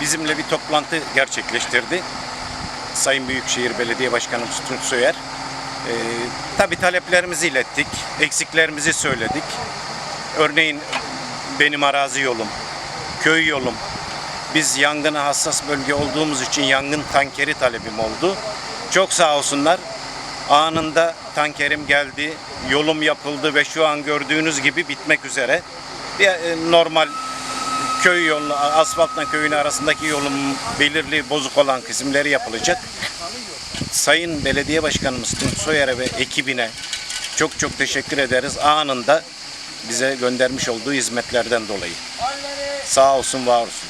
bizimle bir toplantı gerçekleştirdi. Sayın Büyükşehir Belediye Başkanımız Tunç Soyer. Ee, tabii taleplerimizi ilettik, eksiklerimizi söyledik. Örneğin benim arazi yolum, köy yolum. Biz yangına hassas bölge olduğumuz için yangın tankeri talebim oldu. Çok sağ olsunlar. Anında tankerim geldi, yolum yapıldı ve şu an gördüğünüz gibi bitmek üzere. Bir, e, normal köy yolu, asfaltla köyün arasındaki yolun belirli bozuk olan kısımları yapılacak. Sayın Belediye Başkanımız Tunç Soyer'e ve ekibine çok çok teşekkür ederiz. Anında bize göndermiş olduğu hizmetlerden dolayı. Sağ olsun, var olsun.